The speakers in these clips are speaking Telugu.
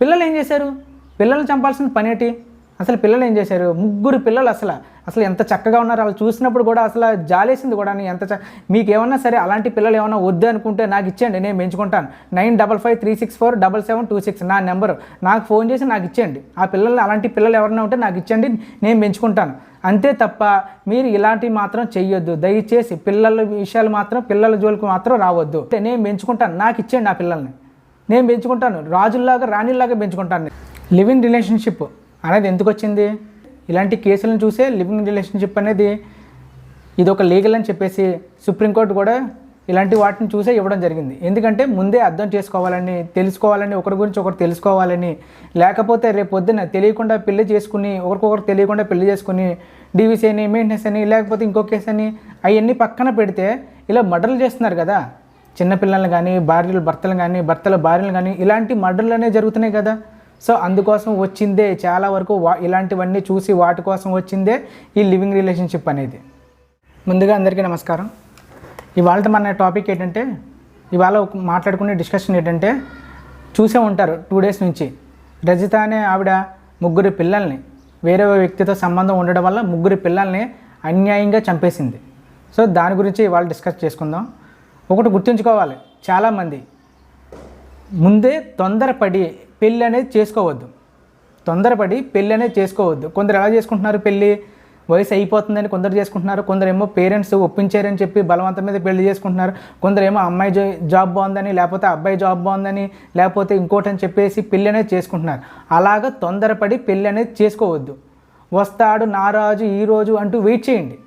పిల్లలు ఏం చేశారు? పిల్లల్ని చంపాల్సిన పనేటి అసలు పిల్లలు ఏం చేశారు? ముగ్గురు పిల్లలు అసలు అసలు ఎంత చక్కగా ఉన్నారు? వాళ్ళు చూసినప్పుడు కూడా అసలు జాలేసింది కూడా ఎంత చ మీకు ఏమన్నా సరే అలాంటి పిల్లలు ఏమన్నా వద్దు అనుకుంటే నాకు ఇచ్చేయండి నేను పెంచుకుంటాను. Nine double five three six four double seven two six నా నెంబర్. నాకు ఫోన్ చేసి నాకు ఇచ్చేయండి. ఆ పిల్లలు అలాంటి పిల్లలు ఎవరైనా ఉంటే నాకు ఇచ్చేయండి నేను పెంచుకుంటాను. అంతే తప్ప మీరు ఇలాంటివి మాత్రం చెయ్యొద్దు. దయచేసి పిల్లల విషయాలు మాత్రం పిల్లల జోలికి మాత్రం రావద్దు. నేను పెంచుకుంటాను. నాకు ఇచ్చేయండి ఆ పిల్లల్ని. నేను పెంచుకుంటాను. రాజుల్లాగా రాణిల్లాగా పెంచుకుంటాను. లివింగ్ రిలేషన్షిప్ అనేది ఎందుకు వచ్చింది? ఇలాంటి కేసులను చూసే లివింగ్ రిలేషన్షిప్ అనేది ఇది ఒక లీగల్ అని చెప్పేసి సుప్రీంకోర్టు కూడా ఇలాంటి వాటిని చూసే ఇవ్వడం జరిగింది. ఎందుకంటే ముందే అర్థం చేసుకోవాలని తెలుసుకోవాలని ఒకరి గురించి ఒకరు తెలుసుకోవాలని లేకపోతే రేపు పొద్దున్న తెలియకుండా పెళ్ళి చేసుకుని ఒకరికొకరు తెలియకుండా పెళ్ళి చేసుకుని డీవీసీ అని మెయింటెనెన్స్ అని లేకపోతే ఇంకో కేసు అని అవన్నీ పక్కన పెడితే ఇలా మర్డర్లు చేస్తున్నారు కదా. చిన్నపిల్లల్ని కానీ భార్యలు భర్తలు కానీ భర్తల భార్యలు కానీ ఇలాంటి మర్డర్లు జరుగుతున్నాయి కదా. సో అందుకోసం వచ్చిందే చాలా వరకు వా ఇలాంటివన్నీ చూసి వాటి కోసం వచ్చిందే ఈ లివింగ్ రిలేషన్షిప్ అనేది. ముందుగా అందరికీ నమస్కారం. ఇవాళ మన టాపిక్ ఏంటంటే ఇవాళ మాట్లాడుకునే డిస్కషన్ ఏంటంటే చూసే ఉంటారు టూ డేస్ నుంచి. రజిత అనే ఆవిడ ముగ్గురు పిల్లల్ని వేరే వ్యక్తితో సంబంధం ఉండడం వల్ల ముగ్గురు పిల్లల్ని అన్యాయంగా చంపేసింది. సో దాని గురించి ఇవాళ డిస్కస్ చేసుకుందాం. ఒకటి గుర్తుంచుకోవాలి. చాలామంది ముందే తొందరపడి పెళ్ళి అనేది చేసుకోవద్దు. తొందరపడి పెళ్ళి అనేది చేసుకోవద్దు. కొందరు ఎలా చేసుకుంటున్నారు పెళ్ళి? వయసు అయిపోతుందని కొందరు చేసుకుంటున్నారు. కొందరు ఏమో పేరెంట్స్ ఒప్పించారని చెప్పి బలవంతం మీద పెళ్ళి చేసుకుంటున్నారు. కొందరు ఏమో అమ్మాయి జాబ్ బాగుందని లేకపోతే అబ్బాయి జాబ్ బాగుందని లేకపోతే ఇంకోటి అని చెప్పేసి పెళ్ళి అనేది చేసుకుంటున్నారు. అలాగ తొందరపడి పెళ్ళి అనేది చేసుకోవద్దు. వస్తాడు నా రాజు ఈ రోజు అంటూ వెయిట్ చేయండి.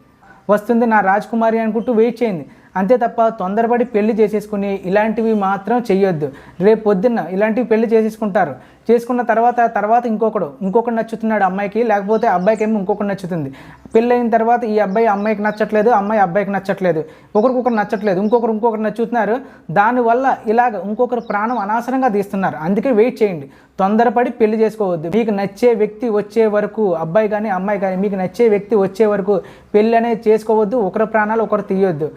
వస్తుంది నా రాజకుమారి అనుకుంటూ వెయిట్ చేయండి. అంతే తప్ప తొందరపడి పెళ్ళి చేసేసుకుని ఇలాంటివి మాత్రం చెయ్యొద్దు. రేపు పొద్దున్న ఇలాంటివి పెళ్ళి చేసేసుకుంటారు. చేసుకున్న తర్వాత తర్వాత ఇంకొకడు ఇంకొకడు నచ్చుతున్నాడు అమ్మాయికి లేకపోతే అబ్బాయికి ఏమో ఇంకొకటి నచ్చుతుంది. పెళ్ళైన తర్వాత ఈ అబ్బాయి అమ్మాయికి నచ్చట్లేదు అమ్మాయి అబ్బాయికి నచ్చట్లేదు ఒకరికొకరు నచ్చట్లేదు ఇంకొకరు ఇంకొకరు నచ్చుతున్నారు దానివల్ల ఇలాగ ఇంకొకరు ప్రాణం అనవసరంగా తీస్తున్నారు. అందుకే వెయిట్ చేయండి. తొందరపడి పెళ్ళి చేసుకోవద్దు. మీకు నచ్చే వ్యక్తి వచ్చే వరకు అబ్బాయి కానీ అమ్మాయి కానీ మీకు నచ్చే వ్యక్తి వచ్చే వరకు పెళ్ళి అనేది చేసుకోవద్దు. ఒకరి ప్రాణాలు ఒకరు తీయొద్దు.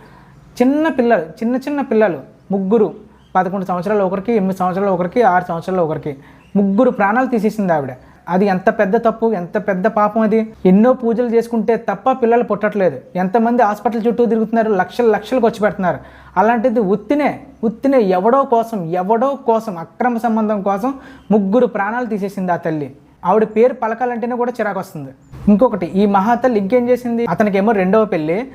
చిన్న పిల్లలు చిన్న చిన్న పిల్లలు ముగ్గురు పదకొండు సంవత్సరాలు ఒకరికి ఎనిమిది సంవత్సరాలు ఒకరికి ఆరు సంవత్సరాలు ఒకరికి ముగ్గురు ప్రాణాలు తీసేసింది ఆవిడ. అది ఎంత పెద్ద తప్పు ఎంత పెద్ద పాపం అది? ఎన్నో పూజలు చేసుకుంటే తప్ప పిల్లలు పుట్టట్లేదు. ఎంతమంది హాస్పిటల్ చుట్టూ తిరుగుతున్నారు లక్షలు లక్షలు ఖర్చు పెడుతున్నారు. అలాంటిది ఉత్తినే ఉత్తినే ఎవడో కోసం ఎవడో కోసం అక్రమ సంబంధం కోసం ముగ్గురు ప్రాణాలు తీసేసింది ఆ తల్లి. ఆవిడ పేరు పలకాలంటేనే కూడా చిరాకు వస్తుంది. ఇంకొకటి ఈ మహాతల్లి ఇంకేం చేసింది? అతనికేమో రెండవ పెళ్ళి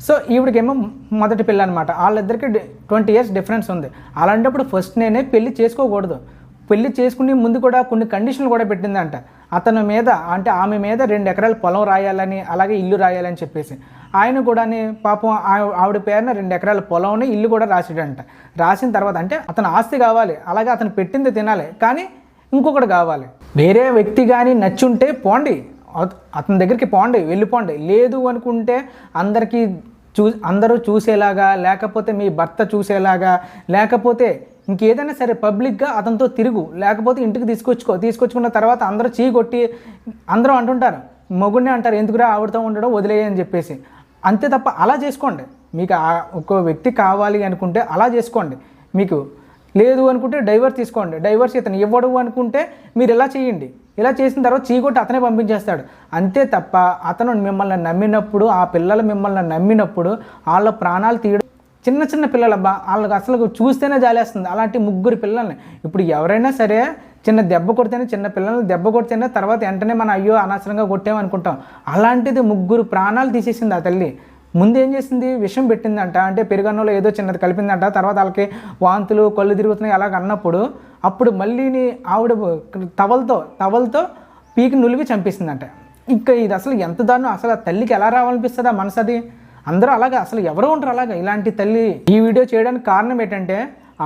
సో ఈవిడకేమో మొదటి పెళ్ళి అనమాట వాళ్ళిద్దరికి ట్వంటీ ఇయర్స్ డిఫరెన్స్ ఉంది. అలాంటప్పుడు ఫస్ట్ నేనే పెళ్ళి చేసుకోకూడదు. పెళ్ళి చేసుకునే ముందు కూడా కొన్ని కండిషన్లు కూడా పెట్టిందంట. అతని మీద అంటే ఆమె మీద రెండు ఎకరాల పొలం రాయాలని అలాగే ఇల్లు రాయాలని చెప్పేసి. ఆయన కూడా పాపం ఆ- ఆవిడ పేరున రెండు ఎకరాల పొలంని ఇల్లు కూడా రాసాడంట. రాసిన తర్వాత అంటే అతను ఆస్తి కావాలి. అలాగే అతను పెట్టింది తినాలి. కానీ ఇంకొకటి కావాలి. వేరే వ్యక్తి కానీ నచ్చుంటే పోండి. అత- అతని దగ్గరికి పోండి వెళ్ళిపోండి. లేదు అనుకుంటే అందరికీ చూ అందరూ చూసేలాగా లేకపోతే మీ భర్త చూసేలాగా లేకపోతే ఇంకేదైనా సరే పబ్లిక్గా అతనితో తిరుగు లేకపోతే ఇంటికి తీసుకొచ్చుకో తీసుకొచ్చుకున్న తర్వాత అందరూ చీ కొట్టి అందరూ అంటుంటారు మొగుడినే అంటారు ఎందుకురా ఆవిడతో ఉండడం వదిలేయని చెప్పేసి. అంతే తప్ప అలా చేసుకోండి. మీకు ఆ- ఒక వ్యక్తి కావాలి అనుకుంటే అలా చేసుకోండి. మీకు లేదు అనుకుంటే డైవర్స్ తీసుకోండి. డైవర్స్ ఇతను ఇవ్వడు అనుకుంటే మీరు ఇలా చేయండి? ఇలా చేసిన తర్వాత చీకొట్టి అతనే పంపించేస్తాడు. అంతే తప్ప అతను మిమ్మల్ని నమ్మినప్పుడు ఆ పిల్లలు మిమ్మల్ని నమ్మినప్పుడు వాళ్ళ ప్రాణాలు తీయడం చిన్న చిన్న పిల్లలబ్బా వాళ్ళకి అసలు చూస్తేనే జాలేస్తుంది. అలాంటి ముగ్గురు పిల్లల్ని. ఇప్పుడు ఎవరైనా సరే చిన్న దెబ్బ కొడితేనే చిన్న పిల్లల్ని దెబ్బ కొడితేనే తర్వాత వెంటనే మన అయ్యో అనవసరంగా కొట్టామనుకుంటాం. అలాంటిది ముగ్గురు ప్రాణాలు తీసేసింది ఆ తల్లి. ముందు ఏం చేసింది? విషం పెట్టిందంట. అంటే పెరుగన్నంలో ఏదో చిన్నది కలిపిందంట. తర్వాత వాళ్ళకి వాంతులు కళ్ళు తిరుగుతున్నాయి అలాగ అన్నప్పుడు అప్పుడు మళ్ళీని ఆవిడ తవలతో తవలతో పీకి నులివి చంపేసిందంట. ఇంకా ఇది అసలు ఎంత దారుణం? అసలు ఆ తల్లికి ఎలా రావాలనిపిస్తుంది ఆ మనసు అది? అందరూ అలాగే అసలు ఎవరో ఉంటారు అలాగా ఇలాంటి తల్లి. ఈ వీడియో చేయడానికి కారణం ఏంటంటే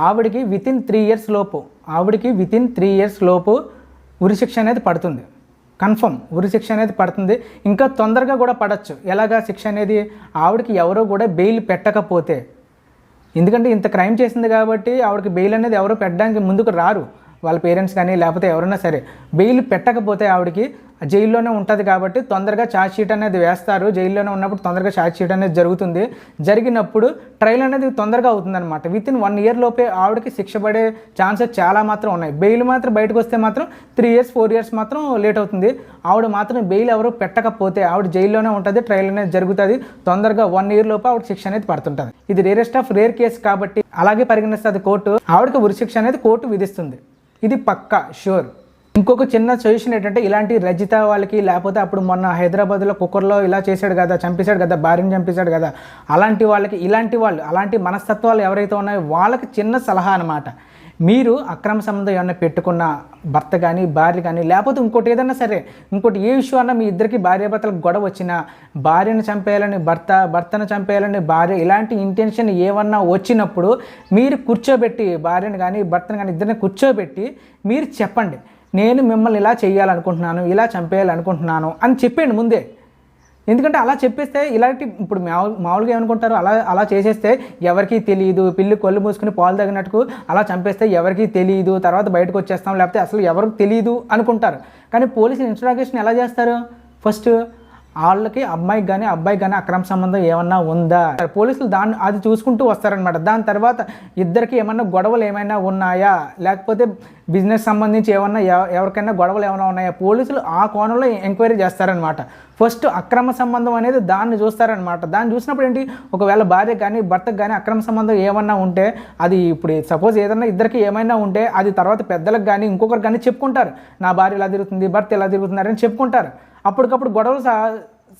ఆవిడకి వితిన్ త్రీ ఇయర్స్ లోపు ఆవిడకి వితిన్ త్రీ ఇయర్స్ లోపు ఉరిశిక్ష అనేది పడుతుంది. కన్ఫర్మ్ ఉరి శిక్ష అనేది పడుతుంది. ఇంకా తొందరగా కూడా పడచ్చు. ఎలాగా శిక్ష అనేది ఆవిడకి ఎవరో కూడా బెయిల్ పెట్టకపోతే. ఎందుకంటే ఇంత క్రైమ్ చేసింది కాబట్టి ఆవిడకి బెయిల్ అనేది ఎవరో పెట్టడానికి ముందుకు రారు. వాళ్ళ పేరెంట్స్ కానీ లేకపోతే ఎవరైనా సరే బెయిల్ పెట్టకపోతే ఆవిడకి జైల్లోనే ఉంటుంది కాబట్టి తొందరగా ఛార్జ్ షీట్ అనేది వేస్తారు. జైల్లోనే ఉన్నప్పుడు తొందరగా ఛార్జ్ షీట్ అనేది జరుగుతుంది. జరిగినప్పుడు ట్రయల్ అనేది తొందరగా అవుతుందన్నమాట. విత్ ఇన్ వన్ ఇయర్ లోపే ఆవిడకి శిక్ష పడే ఛాన్సెస్ చాలా మాత్రం ఉన్నాయి. బెయిల్ మాత్రం బయటకు వస్తే మాత్రం త్రీ ఇయర్స్ ఫోర్ ఇయర్స్ మాత్రం లేట్ అవుతుంది. ఆవిడ మాత్రం బెయిల్ ఎవరు పెట్టకపోతే ఆవిడ జైల్లోనే ఉంటుంది ట్రయల్ అనేది జరుగుతుంది. తొందరగా వన్ ఇయర్ లోపు ఆవిడ శిక్ష అనేది పడుతుంటుంది. ఇది రేరెస్ట్ ఆఫ్ రేర్ కేసు కాబట్టి అలాగే పరిగణిస్తుంది కోర్టు. ఆవిడకి ఉరిశిక్ష అనేది కోర్టు విధిస్తుంది. ఇది పక్కా షూర్ ఇంకొక చిన్న సొల్యూషన్ ఏంటంటే ఇలాంటి రజిత వాళ్ళకి లేకపోతే అప్పుడు మొన్న హైదరాబాద్లో కుక్కర్లో ఇలా చేశాడు కదా చంపేశాడు కదా భార్యని చంపేశాడు కదా అలాంటి వాళ్ళకి ఇలాంటి వాళ్ళు అలాంటి మనస్తత్వాలు ఎవరైతే ఉన్నాయో వాళ్ళకి చిన్న సలహా అనమాట మీరు అక్రమ సంబంధం ఏమైనా పెట్టుకున్న భర్త కానీ భార్య కానీ లేకపోతే ఇంకోటి ఏదైనా సరే ఇంకోటి ఏ విషయం అన్నా మీ ఇద్దరికి భార్యాభర్తలకు గొడవ వచ్చినా భార్యను చంపేయాలని భర్త భర్తను చంపేయాలని భార్య ఇలాంటి ఇంటెన్షన్ ఏమన్నా వచ్చినప్పుడు మీరు కూర్చోబెట్టి భార్యను కానీ భర్తను కానీ ఇద్దరిని కూర్చోబెట్టి మీరు చెప్పండి నేను మిమ్మల్ని ఇలా చేయాలనుకుంటున్నాను ఇలా చంపేయాలనుకుంటున్నాను అని చెప్పండి ముందే. ఎందుకంటే అలా చెప్పేస్తే ఇలాంటి ఇప్పుడు మామూలుగా ఏమనుకుంటారు? అలా అలా చేసేస్తే ఎవరికీ తెలియదు పిల్లి కొళ్ళు మూసుకుని పాలు తగినట్టుకు అలా చంపేస్తే ఎవరికీ తెలియదు తర్వాత బయటకు వచ్చేస్తాం లేకపోతే అసలు ఎవరికి తెలియదు అనుకుంటారు. కానీ పోలీసులు ఇంట్రాగేషన్ ఎలా చేస్తారు? ఫస్ట్ వాళ్ళకి అమ్మాయికి కానీ అబ్బాయికి కానీ అక్రమ సంబంధం ఏమన్నా ఉందా? పోలీసులు దాన్ని అది చూసుకుంటూ వస్తారనమాట దాని తర్వాత ఇద్దరికి ఏమన్నా గొడవలు ఏమైనా ఉన్నాయా? లేకపోతే బిజినెస్ సంబంధించి ఏమన్నా ఎవ- ఎవరికైనా గొడవలు ఏమైనా ఉన్నాయా? పోలీసులు ఆ కోణంలో ఎంక్వైరీ చేస్తారనమాట ఫస్ట్ అక్రమ సంబంధం అనేది దాన్ని చూస్తారనమాట దాన్ని చూసినప్పుడు ఏంటి? ఒకవేళ భార్య కానీ భర్తకు కానీ అక్రమ సంబంధం ఏమన్నా ఉంటే అది ఇప్పుడు సపోజ్ ఏదన్నా ఇద్దరికి ఏమైనా ఉంటే అది తర్వాత పెద్దలకు కానీ ఇంకొకరికి కానీ చెప్పుకుంటారు. నా భార్య ఇలా తిరుగుతుంది? భర్త ఇలా తిరుగుతున్నారని చెప్పుకుంటారు. అప్పటికప్పుడు గొడవలు స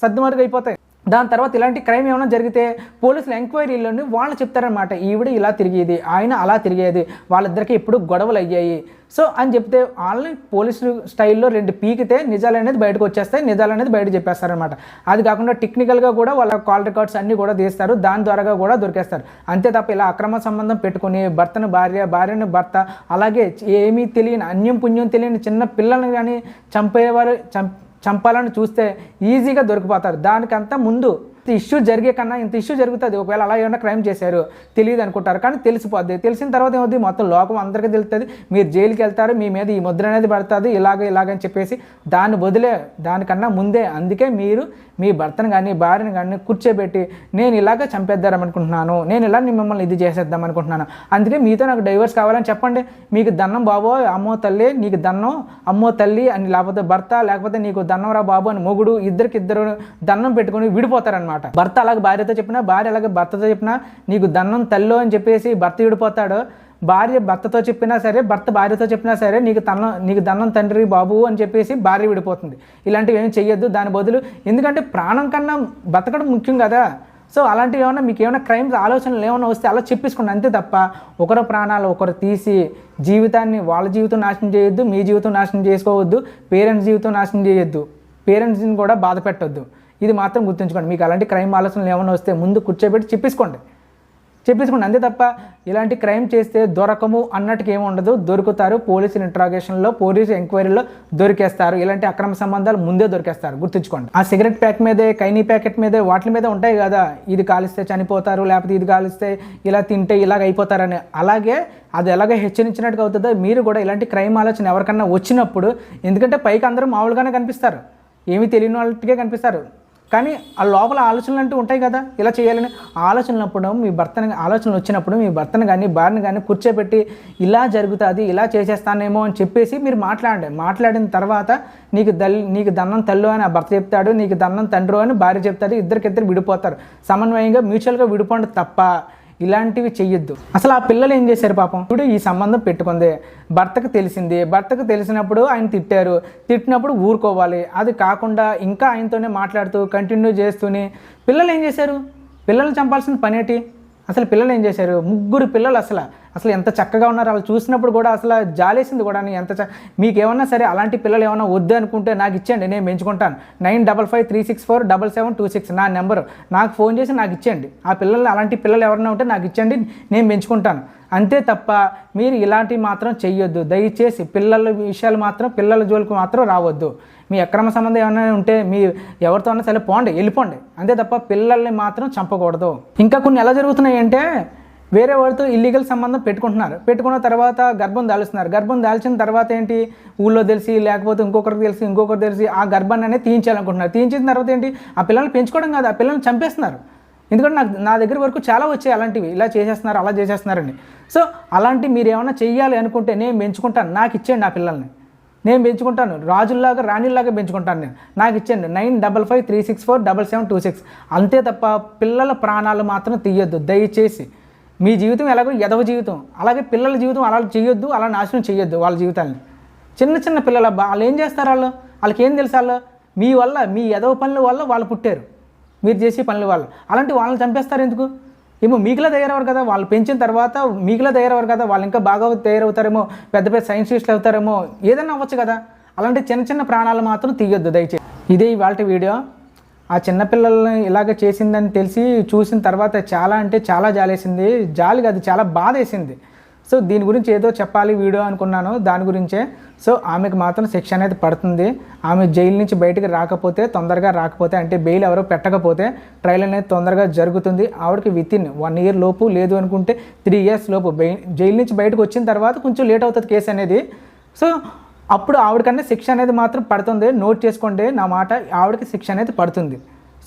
సర్దుమరుగు అయిపోతాయి దాని తర్వాత ఇలాంటి క్రైమ్ ఏమైనా జరిగితే పోలీసులు ఎంక్వైరీలోని వాళ్ళు చెప్తారనమాట ఈవిడ ఇలా తిరిగేది ఆయన అలా తిరిగేది వాళ్ళిద్దరికి ఎప్పుడు గొడవలు అయ్యాయి. సో అని చెప్తే వాళ్ళని పోలీసులు స్టైల్లో రెండు పీకితే నిజాలు అనేది బయటకు వచ్చేస్తాయి నిజాలు అనేది బయట చెప్పేస్తారనమాట అది కాకుండా టెక్నికల్గా కూడా వాళ్ళ కాల్ రికార్డ్స్ అన్నీ కూడా తీస్తారు దాని ద్వారా కూడా దొరికేస్తారు. అంతే తప్ప ఇలా అక్రమ సంబంధం పెట్టుకుని భర్తను భార్య భార్యను భర్త అలాగే ఏమీ తెలియని అన్యం పుణ్యం తెలియని చిన్న పిల్లల్ని కానీ చంపేవారు చం చంపాలని చూస్తే ఈజీగా దొరికిపోతారు. దానికంతా ముందు ఇష్యూ జరిగే కన్నా ఇంత ఇష్యూ జరుగుతుంది. ఒకవేళ అలా ఏమైనా క్రైమ్ చేశారు తెలియదు అనుకుంటారు. కానీ తెలిసిపోద్ది. తెలిసిన తర్వాత ఏమవుతుంది మొత్తం లోకం అందరికీ తెలుస్తుంది మీరు జైలుకి వెళ్తారు మీ మీద ఈ ముద్ర అనేది పడుతుంది ఇలాగ ఇలాగని చెప్పేసి దాన్ని వదిలే దానికన్నా ముందే అందుకే మీరు మీ భర్తను కానీ భార్యను కానీ కూర్చోబెట్టి నేను ఇలాగ చంపేద్దాం అనుకుంటున్నాను నేను ఇలా మిమ్మల్ని ఇది చేసేద్దాం అనుకుంటున్నాను. అందుకే మీతో నాకు డైవర్స్ కావాలని చెప్పండి. మీకు దన్నం బాబో అమ్మో తల్లి నీకు దన్నం అమ్మో తల్లి అని లేకపోతే భర్త లేకపోతే నీకు దన్నం రా బాబు అని మొగుడు ఇద్దరికి ఇద్దరు దన్నం పెట్టుకుని విడిపోతారనమాట భర్త అలాగే భార్యతో చెప్పినా భార్య అలాగే భర్తతో చెప్పినా నీకు దన్నం తల్లో అని చెప్పేసి భర్త విడిపోతాడు. భార్య భర్తతో చెప్పినా సరే భర్త భార్యతో చెప్పినా సరే నీకు తన నీకు దన్నం తండ్రి బాబు అని చెప్పేసి భార్య విడిపోతుంది. ఇలాంటివి ఏమి చెయ్యొద్దు. దాని బదులు ఎందుకంటే ప్రాణం కన్నా బతకడం ముఖ్యం కదా. సో అలాంటివి ఏమైనా మీకు ఏమైనా క్రైమ్స్ ఆలోచనలు ఏమైనా వస్తే అలా చెప్పేసుకోండి. అంతే తప్ప ఒకరు ప్రాణాలు ఒకరు తీసి జీవితాన్ని వాళ్ళ జీవితం నాశనం చేయొద్దు మీ జీవితం నాశనం చేసుకోవద్దు పేరెంట్స్ జీవితం నాశనం చేయొద్దు. పేరెంట్స్ని కూడా బాధ పెట్టొద్దు. ఇది మాత్రం గుర్తుంచుకోండి. మీకు అలాంటి క్రైమ్ ఆలోచనలు ఏమైనా వస్తే ముందు కూర్చోబెట్టి చెప్పేసుకోండి. చెప్పేసుకోండి. అంతే తప్ప ఇలాంటి క్రైమ్ చేస్తే దొరకము అన్నట్టుగా ఏమి ఉండదు. దొరుకుతారు. పోలీసులు ఇంట్రాగేషన్లో పోలీసు ఎంక్వైరీలో దొరికేస్తారు. ఇలాంటి అక్రమ సంబంధాలు ముందే దొరికేస్తారు. గుర్తుంచుకోండి. ఆ సిగరెట్ ప్యాక్ మీదే కైనీ ప్యాకెట్ మీదే వాటి మీద ఉంటాయి కదా. ఇది కాలిస్తే చనిపోతారు లేకపోతే ఇది కాలిస్తే ఇలా తింటే ఇలాగ అయిపోతారని. అలాగే అది ఎలాగ హెచ్చరించినట్టుగా అవుతుందో మీరు కూడా ఇలాంటి క్రైమ్ ఆలోచన ఎవరికన్నా వచ్చినప్పుడు ఎందుకంటే పైకి అందరూ మామూలుగానే కనిపిస్తారు. ఏమీ తెలియని వాళ్ళకే కనిపిస్తారు. కానీ ఆ లోపల ఆలోచనలు అంటూ ఉంటాయి కదా ఇలా చేయాలని. ఆలోచనలప్పుడు మీ భర్తను ఆలోచనలు వచ్చినప్పుడు మీ భర్తను కానీ భార్యను కానీ కూర్చోబెట్టి ఇలా జరుగుతుంది ఇలా చేసేస్తానేమో అని చెప్పేసి మీరు మాట్లాడండి. మాట్లాడిన తర్వాత నీకు దల్ నీకు దన్నం తల్లు అని ఆ భర్త చెప్తాడు నీకు దన్నం తండ్రు అని భార్య చెప్తాడు ఇద్దరికిద్దరు విడిపోతారు. సమన్వయంగా మ్యూచువల్గా విడిపోండి తప్ప ఇలాంటివి చెయ్యొద్దు. అసలు ఆ పిల్లలు ఏం చేశారు పాపం? ఇప్పుడు ఈ సంబంధం పెట్టుకుంది. భర్తకు తెలిసింది. భర్తకు తెలిసినప్పుడు ఆయన తిట్టారు. తిట్టినప్పుడు ఊరుకోవాలి. అది కాకుండా ఇంకా ఆయనతోనే మాట్లాడుతూ కంటిన్యూ చేస్తూనే. పిల్లలు ఏం చేశారు? పిల్లల్ని చంపాల్సిన పనేటి? అసలు పిల్లలు ఏం చేశారు? ముగ్గురు పిల్లలు అసలు. అసలు ఎంత చక్కగా ఉన్నారు వాళ్ళు చూసినప్పుడు కూడా అసలు జాలేసింది కూడా ఎంత చ మీకు ఏమన్నా సరే అలాంటి పిల్లలు ఏమన్నా వద్దు అనుకుంటే నాకు ఇచ్చేయండి నేను పెంచుకుంటాను. Nine double five three six four double seven two six నా నెంబర్. నాకు ఫోన్ చేసి నాకు ఇచ్చేయండి. ఆ పిల్లలు అలాంటి పిల్లలు ఎవరైనా ఉంటే నాకు ఇచ్చేయండి నేను పెంచుకుంటాను. అంతే తప్ప మీరు ఇలాంటివి మాత్రం చెయ్యొద్దు. దయచేసి పిల్లల విషయాలు మాత్రం పిల్లల జోలికి మాత్రం రావద్దు. మీ అక్రమ సంబంధం ఏమైనా ఉంటే మీ ఎవరితో అన్నా సరే పోండి వెళ్ళిపోండి. అంతే తప్ప పిల్లల్ని మాత్రం చంపకూడదు. ఇంకా కొన్ని ఎలా జరుగుతున్నాయి అంటే వేరే వాడితో ఇల్లీగల్ సంబంధం పెట్టుకుంటున్నారు. పెట్టుకున్న తర్వాత గర్భం దాలుస్తున్నారు. గర్భం దాల్చిన తర్వాత ఏంటి? ఊళ్ళో తెలిసి లేకపోతే ఇంకొకరికి తెలిసి ఇంకొకరికి తెలిసి ఆ గర్భాన్ని అనేది తీయించాలనుకుంటున్నారు. తీయించిన తర్వాత ఏంటి? ఆ పిల్లల్ని పెంచుకోవడం కాదు ఆ పిల్లల్ని చంపేస్తున్నారు. ఎందుకంటే నాకు నా దగ్గర వరకు చాలా వచ్చాయి అలాంటివి. ఇలా చేసేస్తున్నారు అలా చేసేస్తున్నారని. సో అలాంటి మీరు ఏమైనా చెయ్యాలి అనుకుంటే నేను పెంచుకుంటాను. నాకు ఇచ్చేయండి నా పిల్లల్ని. నేను పెంచుకుంటాను. రాజుల్లాగా రాణిల్లాగా పెంచుకుంటాను నేను. నాకు ఇచ్చేయండి. Nine double five three six four double seven two six. అంతే తప్ప పిల్లల ప్రాణాలు మాత్రం తీయొద్దు. దయచేసి. మీ జీవితం ఎలాగో ఎదవ జీవితం. అలాగే పిల్లల జీవితం అలా చేయొద్దు అలా నాశనం చేయొద్దు వాళ్ళ జీవితాన్ని చిన్న చిన్న పిల్లల వాళ్ళు ఏం చేస్తారు వాళ్ళు? వాళ్ళకి ఏం తెలుసు వాళ్ళు? మీ వల్ల మీ ఎదవ పనుల వల్ల వాళ్ళు పుట్టారు. మీరు చేసే పనుల వల్ల. అలాంటి వాళ్ళని చంపేస్తారు ఎందుకు? ఏమో మీకులా తయారవ్వరు కదా. వాళ్ళు పెంచిన తర్వాత మీకులా తయారవ్వరు కదా. వాళ్ళు ఇంకా బాగా తయారవుతారేమో పెద్ద పెద్ద సైంటిస్టులు అవుతారేమో ఏదైనా అవ్వచ్చు కదా. అలాంటి చిన్న చిన్న ప్రాణాలు మాత్రం తీయొద్దు దయచేసి. ఇదే ఇవాళ వీడియో. ఆ చిన్నపిల్లల్ని ఇలాగ చేసిందని తెలిసి చూసిన తర్వాత చాలా అంటే చాలా జాలేసింది. జాలి కాదు చాలా బాధ వేసింది సో దీని గురించి ఏదో చెప్పాలి వీడియో అనుకున్నాను. దాని గురించే. సో ఆమెకు మాత్రం శిక్ష అనేది పడుతుంది. ఆమె జైలు నుంచి బయటకు రాకపోతే తొందరగా రాకపోతే అంటే బెయిల్ ఎవరో పెట్టకపోతే ట్రయల్ అనేది తొందరగా జరుగుతుంది. ఆవిడకి విత్ ఇన్ వన్ ఇయర్ లోపు లేదు అనుకుంటే త్రీ ఇయర్స్ లోపు. బెయి జైలు నుంచి బయటకు వచ్చిన తర్వాత కొంచెం లేట్ అవుతుంది కేసు అనేది. సో అప్పుడు ఆవిడకన్నా శిక్ష అనేది మాత్రం పడుతుంది. నోట్ చేసుకోండి నా మాట ఆవిడకి శిక్ష అనేది పడుతుంది.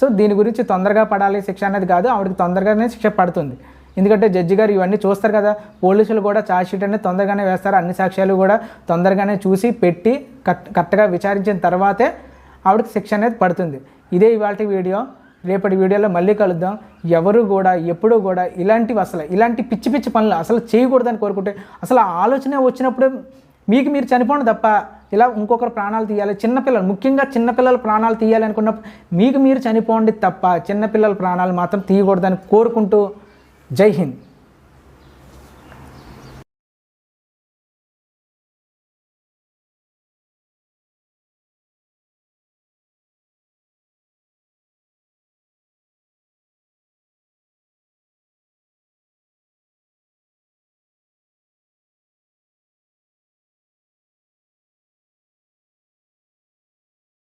సో దీని గురించి తొందరగా పడాలి శిక్ష అనేది కాదు ఆవిడకి తొందరగానే శిక్ష పడుతుంది. ఎందుకంటే జడ్జి గారు ఇవన్నీ చూస్తారు కదా పోలీసులు కూడా ఛార్జ్ షీట్ అనేది తొందరగానే వేస్తారు అన్ని సాక్ష్యాలు కూడా తొందరగానే చూసి పెట్టి కరెక్ట్ కరెక్ట్గా విచారించిన తర్వాతే ఆవిడకి శిక్ష అనేది పడుతుంది. ఇదే ఇవాళ వీడియో. రేపటి వీడియోలో మళ్ళీ కలుద్దాం. ఎవరు కూడా ఎప్పుడూ కూడా ఇలాంటివి అసలు ఇలాంటి పిచ్చి పిచ్చి పనులు అసలు చేయకూడదని కోరుకుంటే అసలు ఆలోచన వచ్చినప్పుడు మీకు మీరు చనిపోండి తప్ప ఇలా ఇంకొకరు ప్రాణాలు తీయాలి. చిన్నపిల్లలు ముఖ్యంగా చిన్నపిల్లల ప్రాణాలు తీయాలి అనుకున్నప్పుడు మీకు మీరు చనిపోండి తప్ప చిన్నపిల్లల ప్రాణాలు మాత్రం తీయకూడదని కోరుకుంటూ జై హింద్.